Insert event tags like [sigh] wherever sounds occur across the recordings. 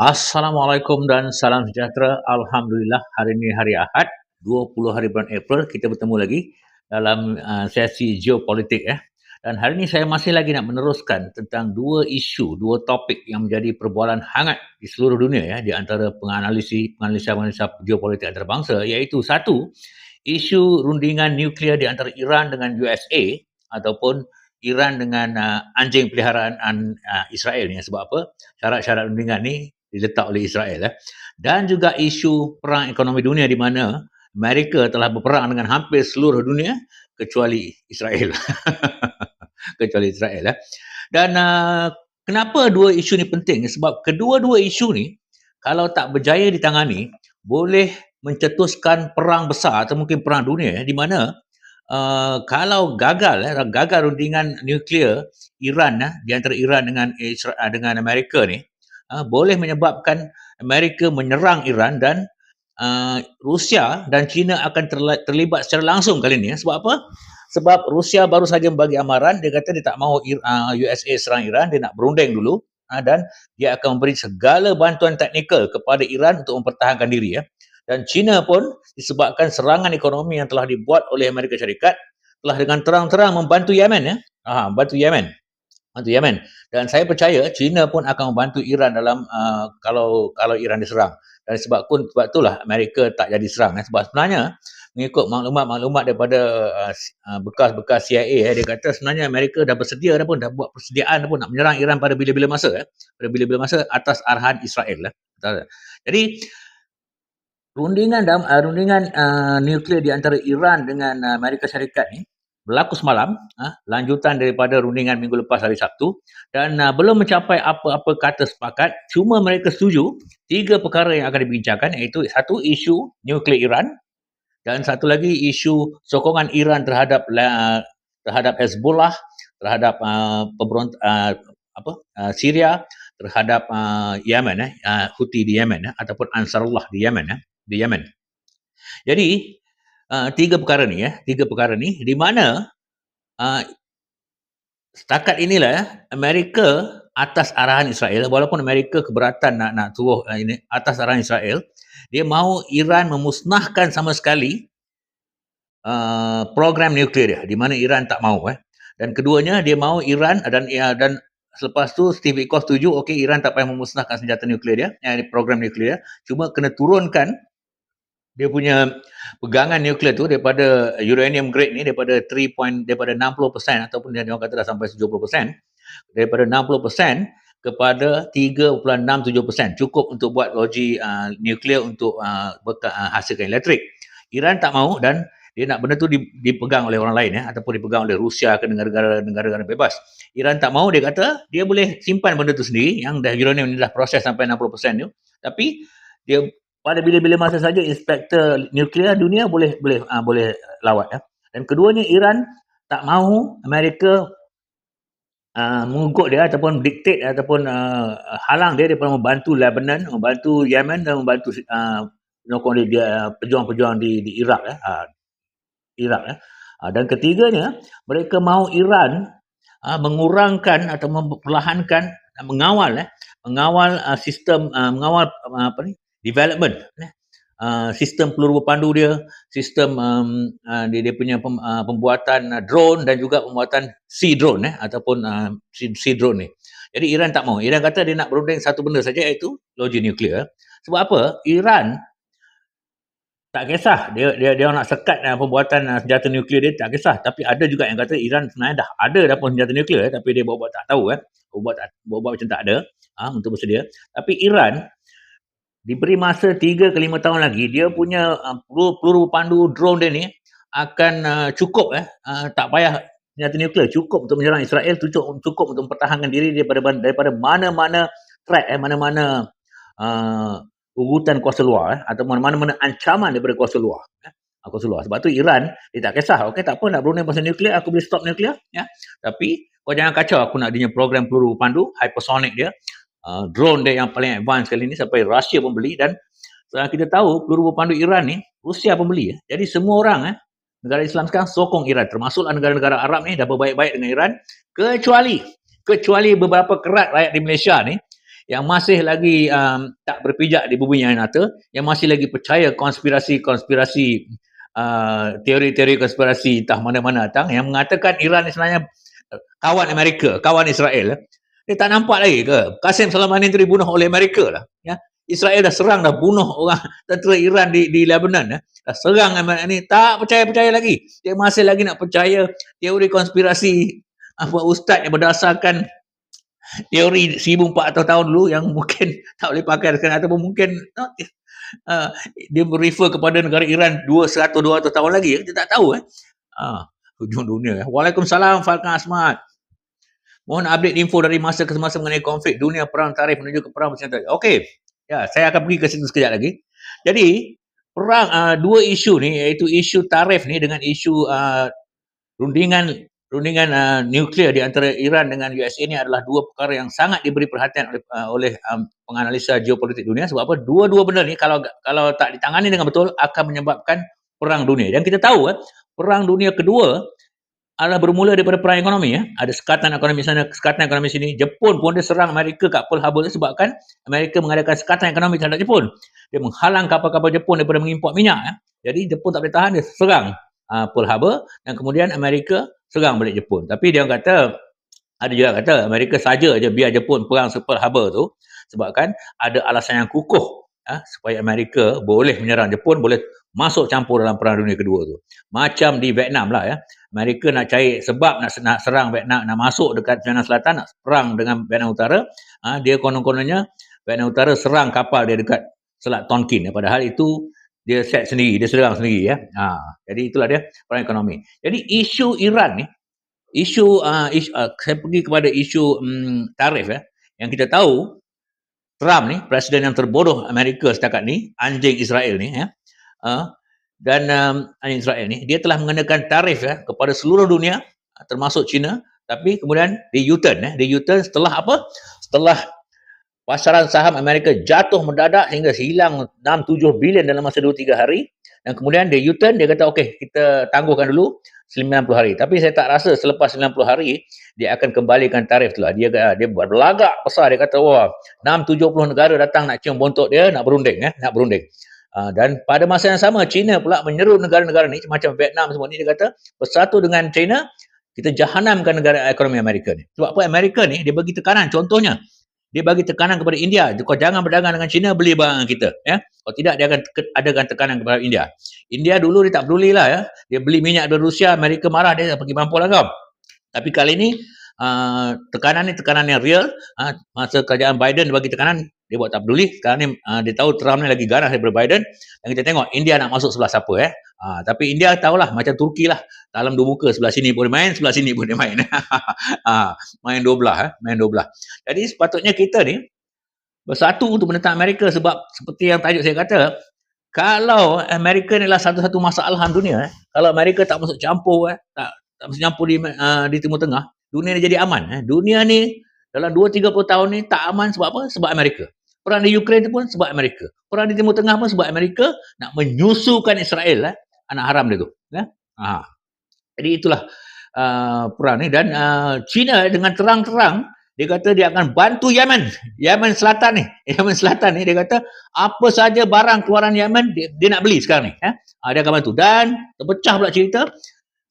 Assalamualaikum dan salam sejahtera. Alhamdulillah hari ini hari Ahad, 20 hari bulan April kita bertemu lagi dalam uh, sesi geopolitik ya. Dan hari ini saya masih lagi nak meneruskan tentang dua isu, dua topik yang menjadi perbualan hangat di seluruh dunia ya di antara penganalisi penganalisa-penganalisa geopolitik antarabangsa iaitu satu isu rundingan nuklear di antara Iran dengan USA ataupun Iran dengan uh, anjing peliharaan uh, Israel ni sebab apa? Syarat-syarat rundingan ni diletak oleh Israel eh. dan juga isu perang ekonomi dunia di mana Amerika telah berperang dengan hampir seluruh dunia kecuali Israel [laughs] kecuali Israel eh. dan uh, kenapa dua isu ni penting sebab kedua-dua isu ni kalau tak berjaya ditangani boleh mencetuskan perang besar atau mungkin perang dunia eh, di mana Uh, kalau gagal eh, gagal rundingan nuklear Iran eh, di antara Iran dengan Israel, dengan Amerika ni uh, boleh menyebabkan Amerika menyerang Iran dan uh, Rusia dan China akan terlibat secara langsung kali ini. Ya. Sebab apa? Sebab Rusia baru saja membagi amaran, dia kata dia tak mahu uh, USA serang Iran, dia nak berunding dulu uh, dan dia akan memberi segala bantuan teknikal kepada Iran untuk mempertahankan diri. Ya. Dan China pun disebabkan serangan ekonomi yang telah dibuat oleh Amerika Syarikat telah dengan terang-terang membantu Yemen ya. Ha, bantu Yemen bantu Yemen dan saya percaya China pun akan membantu Iran dalam uh, kalau kalau Iran diserang dan sebab pun sebab itulah Amerika tak jadi serang eh. sebab sebenarnya mengikut maklumat-maklumat daripada uh, uh bekas-bekas CIA eh, dia kata sebenarnya Amerika dah bersedia dah pun dah buat persediaan dah pun nak menyerang Iran pada bila-bila masa eh. pada bila-bila masa atas arahan Israel eh. jadi rundingan dalam uh, rundingan uh, nuklear di antara Iran dengan uh, Amerika Syarikat ni berlaku semalam, uh, lanjutan daripada rundingan minggu lepas hari Sabtu dan uh, belum mencapai apa-apa kata sepakat, cuma mereka setuju tiga perkara yang akan dibincangkan iaitu satu isu nuklear Iran dan satu lagi isu sokongan Iran terhadap uh, terhadap Hezbollah, terhadap uh, pemberont uh, apa uh, Syria, terhadap uh, Yemen eh uh, Houthi di Yemen eh, ataupun Ansarullah di Yemen eh, di Yemen. Jadi uh, tiga perkara ni ya, tiga perkara ni di mana uh, setakat inilah ya, Amerika atas arahan Israel walaupun Amerika keberatan nak nak turuh uh, ini atas arahan Israel, dia mahu Iran memusnahkan sama sekali uh, program nuklear dia di mana Iran tak mahu eh. Dan keduanya dia mahu Iran dan ya, dan selepas tu Steve Witkoff setuju okey Iran tak payah memusnahkan senjata nuklear dia, yang program nuklear, cuma kena turunkan dia punya pegangan nuklear tu daripada uranium grade ni daripada 3 point daripada 60% ataupun dia orang kata dah sampai 70% daripada 60% kepada 3.67% cukup untuk buat logi uh, nuklear untuk uh, beka, uh, hasilkan elektrik. Iran tak mahu dan dia nak benda tu dipegang oleh orang lain ya ataupun dipegang oleh Rusia ke negara-negara bebas. Iran tak mahu dia kata dia boleh simpan benda tu sendiri yang dah uranium ni dah proses sampai 60% tu tapi dia pada bila-bila masa saja inspektor nuklear dunia boleh boleh uh, boleh lawat ya. Dan keduanya Iran tak mahu Amerika uh, mengugut dia ataupun diktat ataupun uh, halang dia daripada membantu Lebanon, membantu Yemen dan membantu uh, dia, dia pejuang-pejuang di di Iraq ya. Uh, Iraq ya. Uh, dan ketiganya mereka mahu Iran uh, mengurangkan atau memperlahankan mengawal ya, mengawal uh, sistem uh, mengawal uh, apa ni development uh, sistem peluru berpandu dia sistem um, uh, dia, dia punya pem, uh, pembuatan uh, drone dan juga pembuatan sea drone eh? Ataupun uh, sea, drone ni. Jadi Iran tak mau. Iran kata dia nak berunding satu benda saja iaitu logi nuklear. Sebab apa? Iran tak kisah. Dia dia dia nak sekat uh, pembuatan uh, senjata nuklear dia tak kisah. Tapi ada juga yang kata Iran sebenarnya dah ada dah pun senjata nuklear tapi dia buat-buat tak tahu eh? Buat buat macam tak ada ha, untuk bersedia. Tapi Iran diberi masa 3 ke 5 tahun lagi dia punya uh, peluru, pandu drone dia ni akan uh, cukup eh. Uh, tak payah senjata nuklear cukup untuk menyerang Israel cukup cukup untuk mempertahankan diri daripada daripada mana-mana threat eh mana-mana uh, ugutan kuasa luar eh atau mana-mana ancaman daripada kuasa luar eh. Kuasa luar. Sebab tu Iran dia tak kisah okey tak apa nak Brunei pasal nuklear aku boleh stop nuklear ya. Tapi kau jangan kacau aku nak dia program peluru pandu hypersonic dia uh, drone dia yang paling advance kali ni sampai Rusia pun beli dan uh, kita tahu peluru berpandu Iran ni Rusia pun beli. Eh. Jadi semua orang eh, negara Islam sekarang sokong Iran termasuklah negara-negara Arab ni dah berbaik-baik dengan Iran kecuali kecuali beberapa kerat rakyat di Malaysia ni yang masih lagi um, tak berpijak di bumi yang nyata, yang masih lagi percaya konspirasi-konspirasi uh, teori-teori konspirasi entah mana-mana datang yang mengatakan Iran ni sebenarnya kawan Amerika, kawan Israel. Dia tak nampak lagi ke? Qasim Soleimani itu dibunuh oleh Amerika lah. Ya. Israel dah serang dah bunuh orang [laughs] tentera Iran di di Lebanon ya. Dah serang Amerika ni tak percaya-percaya lagi. Dia masih lagi nak percaya teori konspirasi [laughs] apa ustaz yang berdasarkan teori 1400 tahun dulu yang [laughs] mungkin tak boleh pakai sekarang ataupun mungkin uh, dia refer kepada negara Iran 200 200 tahun lagi kita tak tahu eh uh, hujung dunia eh. Waalaikumsalam Falkan Asmat Mohon update info dari masa ke semasa mengenai konflik dunia perang tarif menuju ke perang bersenjata. Okey. Ya, saya akan pergi ke situ sekejap lagi. Jadi, perang uh, dua isu ni iaitu isu tarif ni dengan isu uh, rundingan rundingan uh, nuklear di antara Iran dengan USA ini adalah dua perkara yang sangat diberi perhatian oleh uh, oleh um, penganalisa geopolitik dunia sebab apa dua-dua benda ni kalau kalau tak ditangani dengan betul akan menyebabkan perang dunia dan kita tahu eh, perang dunia kedua adalah bermula daripada perang ekonomi ya. Ada sekatan ekonomi sana, sekatan ekonomi sini. Jepun pun dia serang Amerika kat Pearl Harbor sebabkan Amerika mengadakan sekatan ekonomi terhadap Jepun. Dia menghalang kapal-kapal Jepun daripada mengimport minyak ya. Jadi Jepun tak boleh tahan dia serang uh, Pearl Harbor dan kemudian Amerika serang balik Jepun. Tapi dia kata, ada juga kata Amerika saja aja biar Jepun perang Pearl Harbor tu sebabkan ada alasan yang kukuh ya, supaya Amerika boleh menyerang Jepun, boleh masuk campur dalam perang dunia kedua tu. Macam di Vietnam lah ya. Amerika nak cari sebab nak, nak serang Vietnam, nak masuk dekat Vietnam Selatan, nak perang dengan Vietnam Utara. Ha, dia konon-kononnya Vietnam Utara serang kapal dia dekat Selat Tonkin. Padahal itu dia set sendiri, dia serang sendiri ya. Ha, jadi itulah dia perang ekonomi. Jadi isu Iran ni, isu, uh, isu uh, saya pergi kepada isu um, tarif ya. Yang kita tahu Trump ni presiden yang terbodoh Amerika setakat ni, anjing Israel ni ya. Uh, dan anjing Israel ni dia telah mengenakan tarif ya kepada seluruh dunia termasuk China. Tapi kemudian di U-turn ya, di U-turn setelah apa? Setelah pasaran saham Amerika jatuh mendadak sehingga hilang 6-7 bilion dalam masa 2-3 hari. Dan kemudian dia U-turn dia kata okey kita tangguhkan dulu 90 hari. Tapi saya tak rasa selepas 90 hari dia akan kembalikan tarif tu lah dia dia buat berlagak besar. Dia kata wah 6-70 negara datang nak cium bontot dia nak berunding eh nak berunding Uh, dan pada masa yang sama China pula menyeru negara-negara ni macam Vietnam semua ni dia kata bersatu dengan China kita jahanamkan negara ekonomi Amerika ni. Sebab apa Amerika ni dia bagi tekanan contohnya dia bagi tekanan kepada India. Kau jangan berdagang dengan China, beli barang kita. Ya? Kalau tidak, dia akan adakan tekanan kepada India. India dulu dia tak peduli lah. Ya? Dia beli minyak dari Rusia, Amerika marah, dia pergi mampu lah kau. Tapi kali ini, uh, tekanan ni tekanan yang real. Uh, masa kerajaan Biden bagi tekanan, dia buat tak peduli. Sekarang ni, uh, dia tahu Trump ni lagi ganas daripada Biden. Dan kita tengok, India nak masuk sebelah siapa. Eh? Uh, tapi India tahulah, macam Turki lah. Dalam dua muka, sebelah sini dia main, sebelah sini dia main. uh, [laughs] main dua belah. Eh? Main dua belah. Jadi sepatutnya kita ni, bersatu untuk menentang Amerika sebab seperti yang tajuk saya kata, kalau Amerika ni adalah satu-satu masalah dunia, eh? kalau Amerika tak masuk campur, eh? tak, tak masuk campur di, uh, di Timur Tengah, dunia ni jadi aman. Eh? Dunia ni dalam 2-30 tahun ni tak aman sebab apa? Sebab Amerika. Perang di Ukraine pun sebab Amerika. Perang di Timur Tengah pun sebab Amerika nak menyusukan Israel eh, anak haram dia tu. Ya? Ha. Jadi itulah uh, perang ni dan uh, China dengan terang-terang dia kata dia akan bantu Yemen. Yemen Selatan ni. [laughs] Yemen Selatan ni dia kata apa saja barang keluaran Yemen dia, dia nak beli sekarang ni. Ya? Ha, dia akan bantu. Dan terpecah pula cerita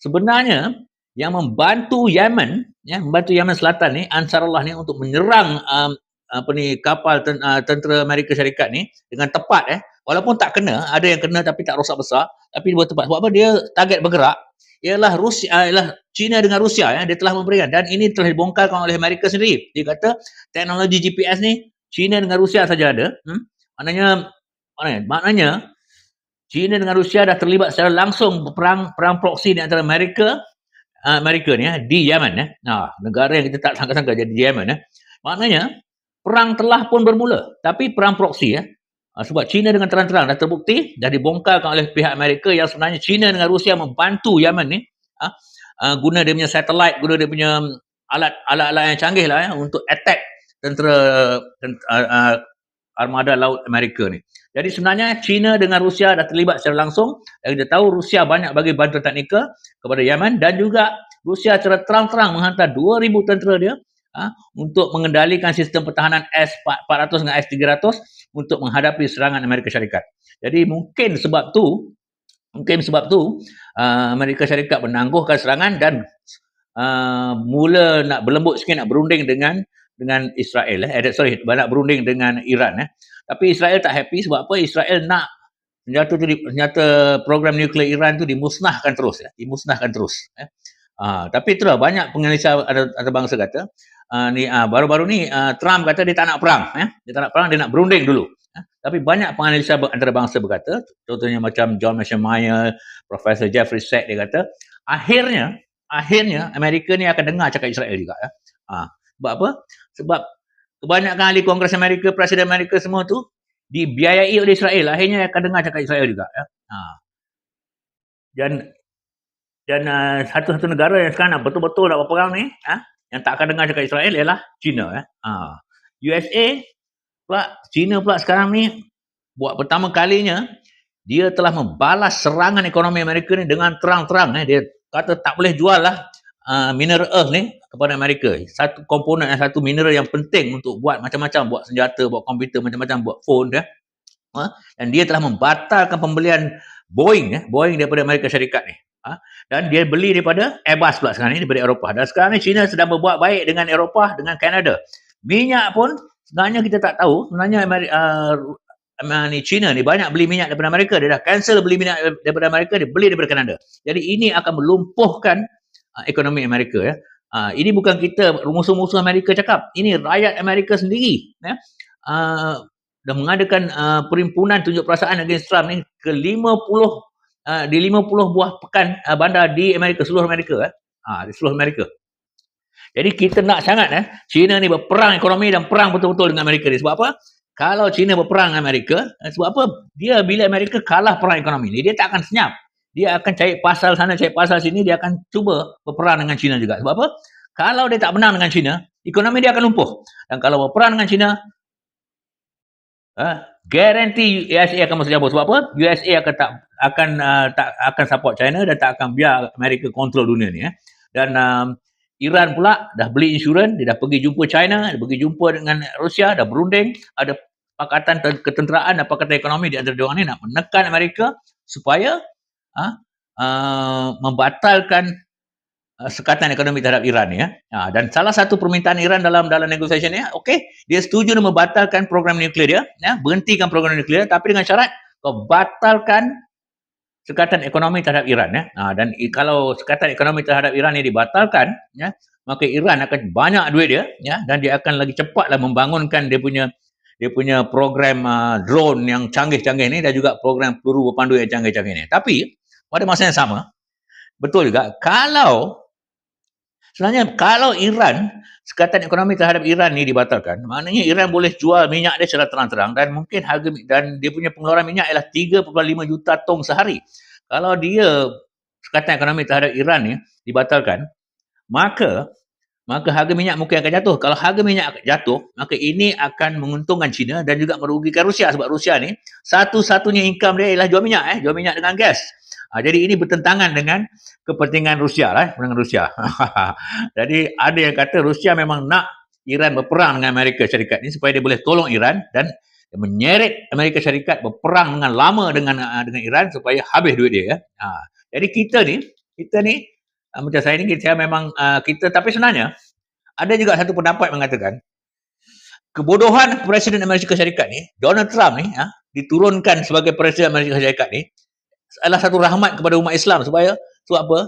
sebenarnya yang membantu Yemen, ya, membantu Yemen Selatan ni Ansarullah ni untuk menyerang um, apa ni kapal ten, uh, tentera Amerika Syarikat ni dengan tepat eh. Walaupun tak kena ada yang kena tapi tak rosak besar tapi dia tepat sebab apa? Dia target bergerak. Ialah Rusia uh, ialah China dengan Rusia ya dia telah memberikan. Dan ini telah dibongkarkan oleh Amerika sendiri. Dia kata teknologi GPS ni China dengan Rusia saja ada. Hmm? maknanya maknanya maknanya China dengan Rusia dah terlibat secara langsung perang perang proksi di antara Amerika uh, Amerika ni ya, di Yemen ya. Nah, negara yang kita tak sangka-sangka jadi di Yemen ya. Maknanya perang telah pun bermula. Tapi perang proksi ya. Ah, sebab China dengan terang-terang dah terbukti, dah dibongkarkan oleh pihak Amerika yang sebenarnya China dengan Rusia membantu Yemen ni. Ha, guna dia punya satellite, guna dia punya alat-alat yang canggih lah ya, untuk attack tentera, tentera uh, armada laut Amerika ni. Jadi sebenarnya China dengan Rusia dah terlibat secara langsung. Dan kita tahu Rusia banyak bagi bantuan teknikal kepada Yemen dan juga Rusia secara terang-terang menghantar 2,000 tentera dia ha, untuk mengendalikan sistem pertahanan S-400 dengan S-300 untuk menghadapi serangan Amerika Syarikat. Jadi mungkin sebab tu mungkin sebab tu uh, Amerika Syarikat menangguhkan serangan dan uh, mula nak berlembut sikit nak berunding dengan dengan Israel eh. eh sorry nak berunding dengan Iran eh. Tapi Israel tak happy sebab apa? Israel nak senjata tu senjata program nuklear Iran tu dimusnahkan terus ya. Dimusnahkan terus eh. Uh, tapi itulah banyak penganalisa ada, ada bangsa kata uh, ni uh, baru-baru ni uh, Trump kata dia tak nak perang eh. Dia tak nak perang dia nak berunding dulu. Eh. Tapi banyak penganalisa antarabangsa berkata contohnya macam John Meschmeyer, Professor Jeffrey Sachs dia kata akhirnya akhirnya Amerika ni akan dengar cakap Israel juga ya. Uh, sebab apa? Sebab kebanyakan ahli Kongres Amerika, Presiden Amerika semua tu dibiayai oleh Israel. Akhirnya akan dengar cakap Israel juga. Ya. Ha. Dan dan uh, satu-satu negara yang sekarang betul-betul nak berperang ni, ha, yang tak akan dengar cakap Israel ialah China. Ya. Ha. USA pula, China pula sekarang ni buat pertama kalinya dia telah membalas serangan ekonomi Amerika ni dengan terang-terang. Eh. Dia kata tak boleh jual lah uh, mineral earth ni kepada Amerika. Satu komponen satu mineral yang penting untuk buat macam-macam, buat senjata, buat komputer, macam-macam, buat phone ya. Ha? Dan dia telah membatalkan pembelian Boeing ya, Boeing daripada Amerika Syarikat ni. Ha? Dan dia beli daripada Airbus pula sekarang ni daripada Eropah. Dan sekarang ni China sedang berbuat baik dengan Eropah, dengan Canada. Minyak pun sebenarnya kita tak tahu, sebenarnya uh, ni China ni banyak beli minyak daripada Amerika. Dia dah cancel beli minyak daripada Amerika, dia beli daripada Canada. Jadi ini akan melumpuhkan uh, ekonomi Amerika ya. Uh, ini bukan kita musuh-musuh Amerika cakap. Ini rakyat Amerika sendiri. Ya. Uh, dah mengadakan uh, perimpunan tunjuk perasaan against Trump ni ke 50 uh, di 50 buah pekan uh, bandar di Amerika, seluruh Amerika. Eh. Uh, di seluruh Amerika. Jadi kita nak sangat eh, China ni berperang ekonomi dan perang betul-betul dengan Amerika ni. Sebab apa? Kalau China berperang dengan Amerika, eh, sebab apa? Dia bila Amerika kalah perang ekonomi ni, dia tak akan senyap dia akan cari pasal sana, cari pasal sini, dia akan cuba berperang dengan China juga. Sebab apa? Kalau dia tak menang dengan China, ekonomi dia akan lumpuh. Dan kalau berperang dengan China, uh, guarantee USA akan masuk jabut. Sebab apa? USA akan tak akan uh, tak akan support China dan tak akan biar Amerika kontrol dunia ni. Eh. Dan um, Iran pula dah beli insurans, dia dah pergi jumpa China, dia pergi jumpa dengan Rusia, dah berunding, ada pakatan ketenteraan dan pakatan ekonomi di antara dua ni nak menekan Amerika supaya ha, uh, membatalkan uh, sekatan ekonomi terhadap Iran ya. Ha, dan salah satu permintaan Iran dalam dalam negosiasi ni, okey, dia setuju untuk membatalkan program nuklear dia, ya, berhentikan program nuklear tapi dengan syarat kau batalkan sekatan ekonomi terhadap Iran ya. Ha, dan kalau sekatan ekonomi terhadap Iran ini dibatalkan, ya, maka Iran akan banyak duit dia, ya, dan dia akan lagi cepatlah membangunkan dia punya dia punya program uh, drone yang canggih-canggih ni dan juga program peluru berpandu yang canggih-canggih ni. Tapi pada masa yang sama, betul juga, kalau sebenarnya kalau Iran, sekatan ekonomi terhadap Iran ni dibatalkan, maknanya Iran boleh jual minyak dia secara terang-terang dan mungkin harga dan dia punya pengeluaran minyak ialah 3.5 juta tong sehari. Kalau dia sekatan ekonomi terhadap Iran ni dibatalkan, maka maka harga minyak mungkin akan jatuh. Kalau harga minyak jatuh, maka ini akan menguntungkan China dan juga merugikan Rusia sebab Rusia ni satu-satunya income dia ialah jual minyak eh, jual minyak dengan gas. Ha, jadi ini bertentangan dengan kepentingan Rusia lah, dengan Rusia. [laughs] jadi ada yang kata Rusia memang nak Iran berperang dengan Amerika Syarikat ni supaya dia boleh tolong Iran dan menyeret Amerika Syarikat berperang dengan lama dengan uh, dengan Iran supaya habis duit dia ya. Ha, jadi kita ni, kita ni uh, macam saya ni saya memang kita tapi sebenarnya ada juga satu pendapat mengatakan kebodohan Presiden Amerika Syarikat ni, Donald Trump ni, ha, diturunkan sebagai Presiden Amerika Syarikat ni, adalah satu rahmat kepada umat Islam supaya sebab apa?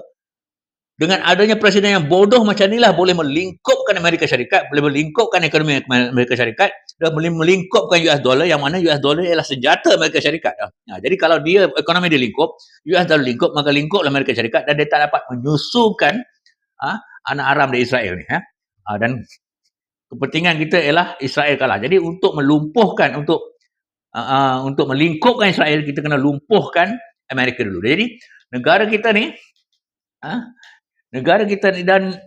Dengan adanya presiden yang bodoh macam inilah boleh melingkupkan Amerika Syarikat, boleh melingkupkan ekonomi Amerika Syarikat dan boleh melingkupkan US dollar yang mana US dollar ialah senjata Amerika Syarikat. Nah, jadi kalau dia ekonomi dia lingkup, US dollar lingkup, maka lingkuplah Amerika Syarikat dan dia tak dapat menyusukan ha, anak Aram di Israel ni. Ha? Ha, dan kepentingan kita ialah Israel kalah. Jadi untuk melumpuhkan, untuk uh, uh, untuk melingkupkan Israel, kita kena lumpuhkan Amerika dulu. Jadi negara kita ni, ha, negara kita ni dan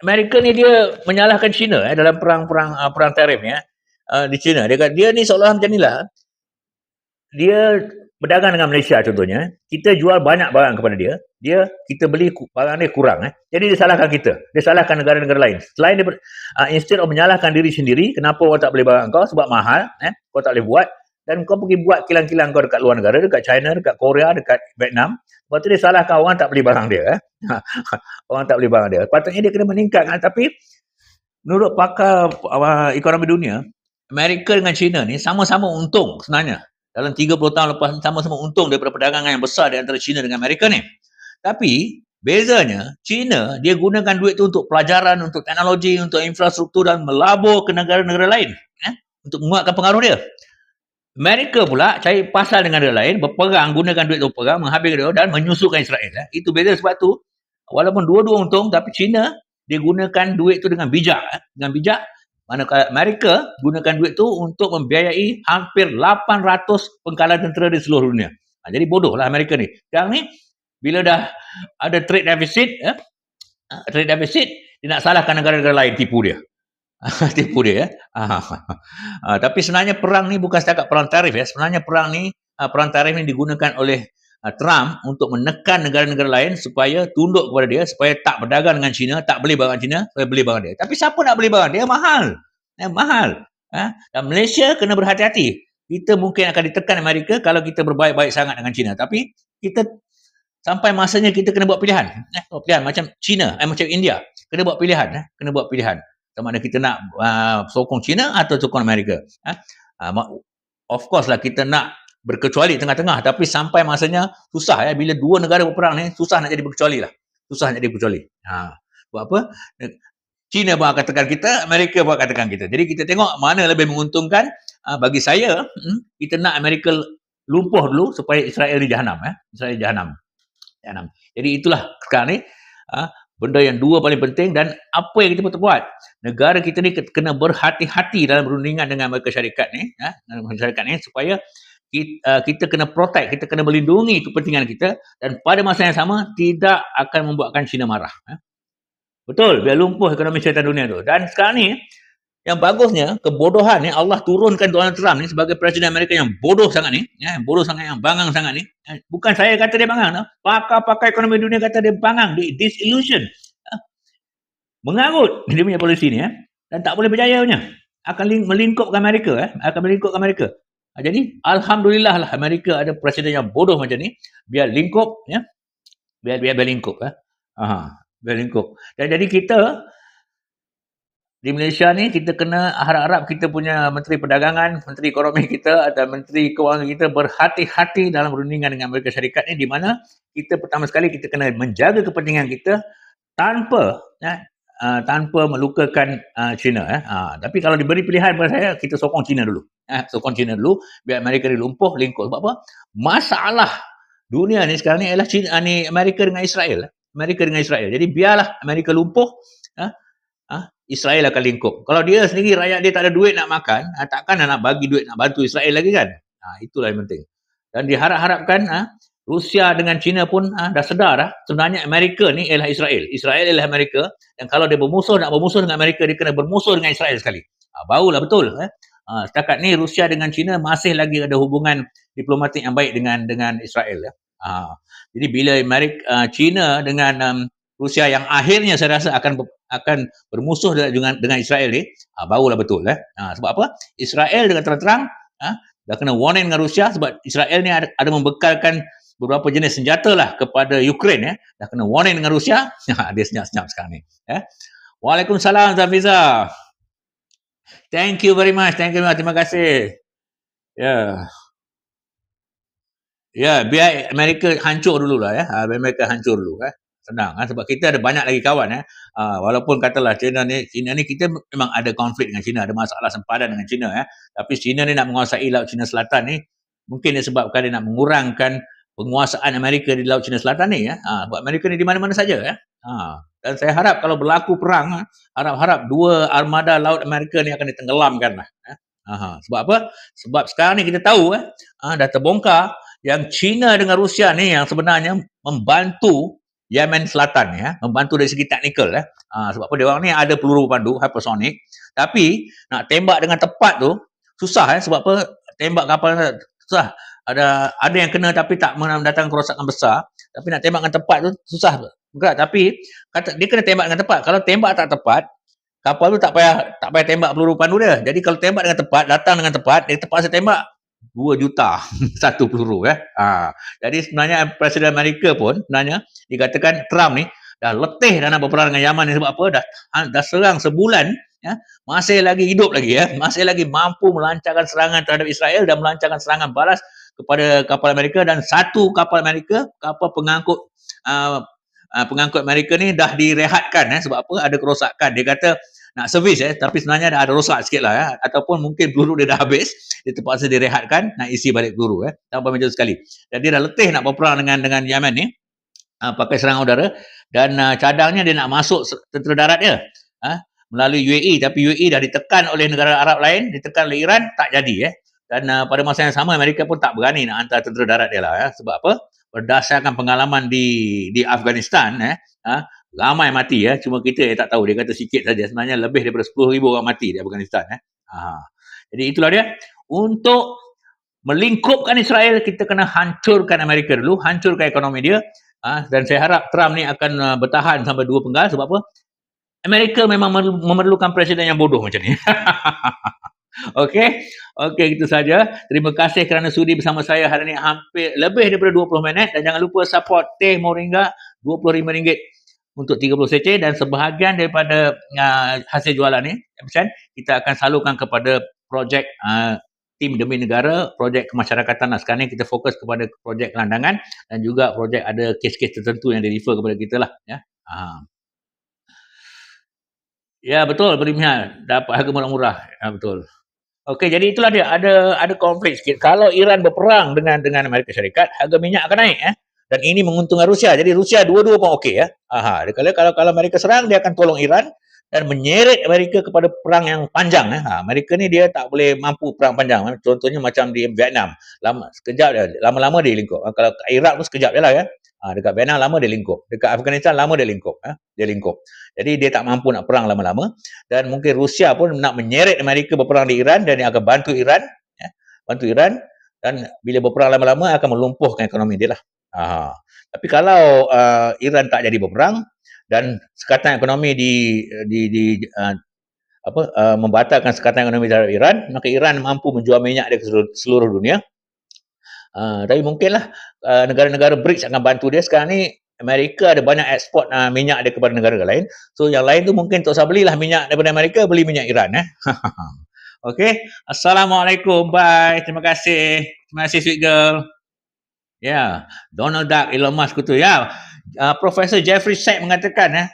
Amerika ni dia menyalahkan China eh, dalam perang-perang uh, perang tarif eh, uh, di China. Dia kata dia ni seolah macam inilah. Dia berdagang dengan Malaysia contohnya, kita jual banyak barang kepada dia, dia kita beli barang dia kurang eh. Jadi dia salahkan kita. Dia salahkan negara-negara lain. Selain dia uh, instead of menyalahkan diri sendiri, kenapa orang tak boleh barang kau sebab mahal eh, kau tak boleh buat dan kau pergi buat kilang-kilang kau dekat luar negara, dekat China, dekat Korea, dekat Vietnam. Lepas tu dia salahkan orang tak beli barang dia eh. [laughs] orang tak beli barang dia. Patutnya dia kena meningkatkan tapi menurut pakar uh, ekonomi dunia, Amerika dengan China ni sama-sama untung sebenarnya dalam 30 tahun lepas sama-sama untung daripada perdagangan yang besar di antara China dengan Amerika ni. Tapi bezanya China dia gunakan duit tu untuk pelajaran, untuk teknologi, untuk infrastruktur dan melabur ke negara-negara lain eh? untuk menguatkan pengaruh dia. Amerika pula cari pasal dengan negara lain, berperang, gunakan duit tu berperang, menghabiskan dia dan menyusukan Israel. Eh? Itu beza sebab tu walaupun dua-dua untung tapi China dia gunakan duit tu dengan bijak. Eh? Dengan bijak Manakala Amerika gunakan duit tu untuk membiayai hampir 800 pengkalan tentera di seluruh dunia. Ha, jadi bodohlah Amerika ni. Sekarang ni, bila dah ada trade deficit, eh, ha, trade deficit, dia nak salahkan negara-negara lain tipu dia. Tipu [laughs] dia. Ha, [laughs] tapi sebenarnya perang ni bukan setakat perang tarif. Ya. Sebenarnya perang ni, ha, perang tarif ni digunakan oleh uh, Trump untuk menekan negara-negara lain supaya tunduk kepada dia, supaya tak berdagang dengan China, tak beli barang China, supaya beli barang dia. Tapi siapa nak beli barang dia? Mahal. Eh, mahal. Ha? Dan Malaysia kena berhati-hati. Kita mungkin akan ditekan Amerika kalau kita berbaik-baik sangat dengan China. Tapi kita sampai masanya kita kena buat pilihan. Eh, pilihan macam China, eh, macam India. Kena buat pilihan. Eh? Kena buat pilihan. Sama ada kita nak uh, sokong China atau sokong Amerika. Eh? Uh, of course lah kita nak berkecuali tengah-tengah. Tapi sampai masanya susah ya bila dua negara berperang ni susah nak jadi berkecuali lah. Susah nak jadi berkecuali. Ha. Buat apa? China pun akan tekan kita Amerika pun akan tekan kita. Jadi kita tengok mana lebih menguntungkan ha, bagi saya hmm, kita nak Amerika lumpuh dulu supaya Israel ni jahanam ya Israel jahanam. Jahanam. Jadi itulah sekarang ni ha, benda yang dua paling penting dan apa yang kita perlu buat negara kita ni kena berhati-hati dalam perundingan dengan Amerika Syarikat ni ya, Amerika Syarikat ni supaya kita, uh, kita kena protect, kita kena melindungi kepentingan kita dan pada masa yang sama tidak akan membuatkan China marah. Eh. Betul, biar lumpuh ekonomi syaitan dunia tu. Dan sekarang ni, yang bagusnya, kebodohan ni, Allah turunkan Donald Trump ni sebagai Presiden Amerika yang bodoh sangat ni, ya, bodoh sangat, yang bangang sangat ni. Eh, bukan saya kata dia bangang, no? pakar-pakar ekonomi dunia kata dia bangang, di disillusion. Eh. Mengarut dia punya polisi ni, eh? dan tak boleh berjaya punya. Akan melingkupkan Amerika, eh? akan melingkupkan Amerika. Ha, jadi alhamdulillah lah Amerika ada presiden yang bodoh macam ni, biar lingkup ya. Biar biar, biar lingkup ya. Aha, biar lingkup. Dan jadi kita di Malaysia ni kita kena harap-harap kita punya menteri perdagangan, menteri ekonomi kita atau menteri kewangan kita berhati-hati dalam perundingan dengan Amerika Syarikat ni di mana kita pertama sekali kita kena menjaga kepentingan kita tanpa ya, uh, tanpa melukakan uh, China. Eh. Uh, tapi kalau diberi pilihan kepada saya, kita sokong China dulu. Eh, sokong China dulu, biar Amerika dilumpuh, lingkup. Sebab apa? Masalah dunia ni sekarang ni adalah China, ni Amerika dengan Israel. Eh. Amerika dengan Israel. Jadi biarlah Amerika lumpuh, uh, uh, Israel akan lingkup. Kalau dia sendiri, rakyat dia tak ada duit nak makan, uh, takkan nak bagi duit nak bantu Israel lagi kan? Uh, itulah yang penting. Dan diharap-harapkan uh, Rusia dengan China pun ha, dah sedar dah sebenarnya Amerika ni ialah Israel. Israel ialah Amerika dan kalau dia bermusuh nak bermusuh dengan Amerika dia kena bermusuh dengan Israel sekali. Ha, barulah betul. Eh. Ha, setakat ni Rusia dengan China masih lagi ada hubungan diplomatik yang baik dengan dengan Israel. Ya. Ha, jadi bila Amerika, uh, China dengan um, Rusia yang akhirnya saya rasa akan akan bermusuh dengan dengan Israel ni, ha, barulah betul. Eh. Ha, sebab apa? Israel dengan terang-terang ha, dah kena warning dengan Rusia sebab Israel ni ada, ada membekalkan beberapa jenis senjata lah kepada Ukraine ya. Dah kena warning dengan Rusia. [laughs] dia senyap-senyap sekarang ni. Ya. Waalaikumsalam Zafiza. Thank you very much. Thank you. Terima kasih. Ya. Yeah. Ya, yeah, biar Amerika hancur dulu lah ya. Biar Amerika hancur dulu ya. Senang ha? sebab kita ada banyak lagi kawan ya. Uh, walaupun katalah China ni China ni kita memang ada konflik dengan China, ada masalah sempadan dengan China ya. Tapi China ni nak menguasai laut China Selatan ni mungkin disebabkan dia nak mengurangkan penguasaan Amerika di Laut Cina Selatan ni ya. Ha, buat Amerika ni di mana-mana saja ya. Ha, dan saya harap kalau berlaku perang, ha, harap-harap dua armada laut Amerika ni akan ditenggelamkan lah. Ya. Ha, sebab apa? Sebab sekarang ni kita tahu eh, ha, dah terbongkar yang China dengan Rusia ni yang sebenarnya membantu Yemen Selatan ya, membantu dari segi teknikal ya. Ha, sebab apa dia orang ni ada peluru pandu hypersonic, tapi nak tembak dengan tepat tu susah eh sebab apa? Tembak kapal susah. Ada ada yang kena tapi tak mendatangkan kerosakan besar. Tapi nak tembak dengan tepat tu susah. Berat. Tapi kata, dia kena tembak dengan tepat. Kalau tembak tak tepat, kapal tu tak payah tak payah tembak peluru pandu dia. Jadi kalau tembak dengan tepat, datang dengan tepat, dia tepat saya tembak 2 juta [laughs] satu peluru eh. Ha. Jadi sebenarnya Presiden Amerika pun sebenarnya dikatakan Trump ni dah letih dah nak berperang dengan Yaman ni sebab apa? Dah dah serang sebulan ya, masih lagi hidup lagi ya, masih lagi mampu melancarkan serangan terhadap Israel dan melancarkan serangan balas kepada kapal Amerika dan satu kapal Amerika, kapal pengangkut uh, uh, pengangkut Amerika ni dah direhatkan eh, sebab apa? Ada kerosakan. Dia kata nak servis eh. Tapi sebenarnya dah ada rosak sikit lah ya. Ataupun mungkin peluru dia dah habis dia terpaksa direhatkan nak isi balik peluru eh. Tanpa macam sekali. Dan dia dah letih nak berperang dengan dengan Yemen ni. Uh, pakai serangan udara. Dan uh, cadangnya dia nak masuk tentera darat dia. Uh, melalui UAE tapi UAE dah ditekan oleh negara Arab lain ditekan oleh Iran tak jadi eh. Dan uh, pada masa yang sama Amerika pun tak berani nak hantar tentera darat dia lah ya. Sebab apa? Berdasarkan pengalaman di di Afghanistan eh uh, ramai mati ya. Cuma kita yang tak tahu. Dia kata sikit saja. Sebenarnya lebih daripada 10,000 orang mati di Afghanistan eh ha. jadi itulah dia. Untuk melingkupkan Israel kita kena hancurkan Amerika dulu hancurkan ekonomi dia. Ha. dan saya harap Trump ni akan uh, bertahan sampai dua penggal. Sebab apa? Amerika memang memerlukan presiden yang bodoh macam ni. [laughs] Okey, okey itu saja. Terima kasih kerana sudi bersama saya hari ini hampir lebih daripada 20 minit. Dan jangan lupa support teh moringa. RM25 untuk 30 cc dan sebahagian daripada uh, hasil jualan ni kita akan salurkan kepada projek uh, tim demi negara, projek kemasyarakatan. Nah, sekarang ni kita fokus kepada projek kelandangan dan juga projek ada kes-kes tertentu yang di-refer kepada kita lah. Ya, uh. ya betul Berimihal. Dapat harga murah-murah. Ya, betul. Okey, jadi itulah dia. Ada ada konflik sikit. Kalau Iran berperang dengan dengan Amerika Syarikat, harga minyak akan naik. Eh? Dan ini menguntungkan Rusia. Jadi Rusia dua-dua pun okey ya. Aha, kalau kalau kalau Amerika serang dia akan tolong Iran dan menyeret Amerika kepada perang yang panjang eh. Ha, Amerika ni dia tak boleh mampu perang panjang. Contohnya macam di Vietnam. Lama sekejap dia lama-lama dia lingkup. Ha, kalau Iraq tu sekejap je lah ya. Ha, dekat Vietnam lama dia lingkup. Dekat Afghanistan lama dia lingkup. Ha, dia lingkup. Jadi dia tak mampu nak perang lama-lama. Dan mungkin Rusia pun nak menyeret Amerika berperang di Iran dan dia akan bantu Iran. Ya, bantu Iran. Dan bila berperang lama-lama akan melumpuhkan ekonomi dia lah. Ha. Tapi kalau uh, Iran tak jadi berperang dan sekatan ekonomi di di di uh, apa uh, membatalkan sekatan ekonomi terhadap Iran, maka Iran mampu menjual minyak dia ke seluruh, seluruh dunia. Uh, tapi mungkinlah uh, negara-negara BRICS akan bantu dia sekarang ni Amerika ada banyak ekspor uh, minyak dia kepada negara lain. So yang lain tu mungkin tak usah belilah minyak daripada Amerika, beli minyak Iran eh. [laughs] Okey. Assalamualaikum. Bye. Terima kasih. Terima kasih sweet girl. Ya, yeah. Donald Duck, Elon Musk itu. Ya, yeah. uh, Profesor Jeffrey Sachs mengatakan ya,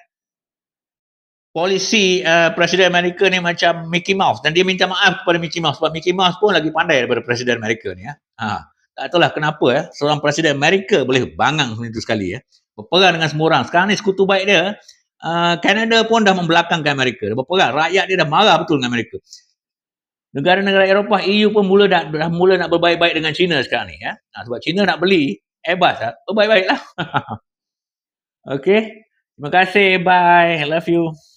polisi uh, Presiden Amerika ni macam Mickey Mouse dan dia minta maaf kepada Mickey Mouse sebab Mickey Mouse pun lagi pandai daripada Presiden Amerika ni ya. Ha. Tak tahulah kenapa ya, seorang Presiden Amerika boleh bangang itu sekali ya. Berperang dengan semua orang. Sekarang ni sekutu baik dia, uh, pun dah membelakangkan Amerika. Dia berperang. Rakyat dia dah marah betul dengan Amerika negara-negara Eropah EU pun mula dah, dah mula nak berbaik-baik dengan China sekarang ni ya. Nah, sebab China nak beli Airbus ah, berbaik-baiklah. [laughs] Okey. Terima kasih. Bye. Love you.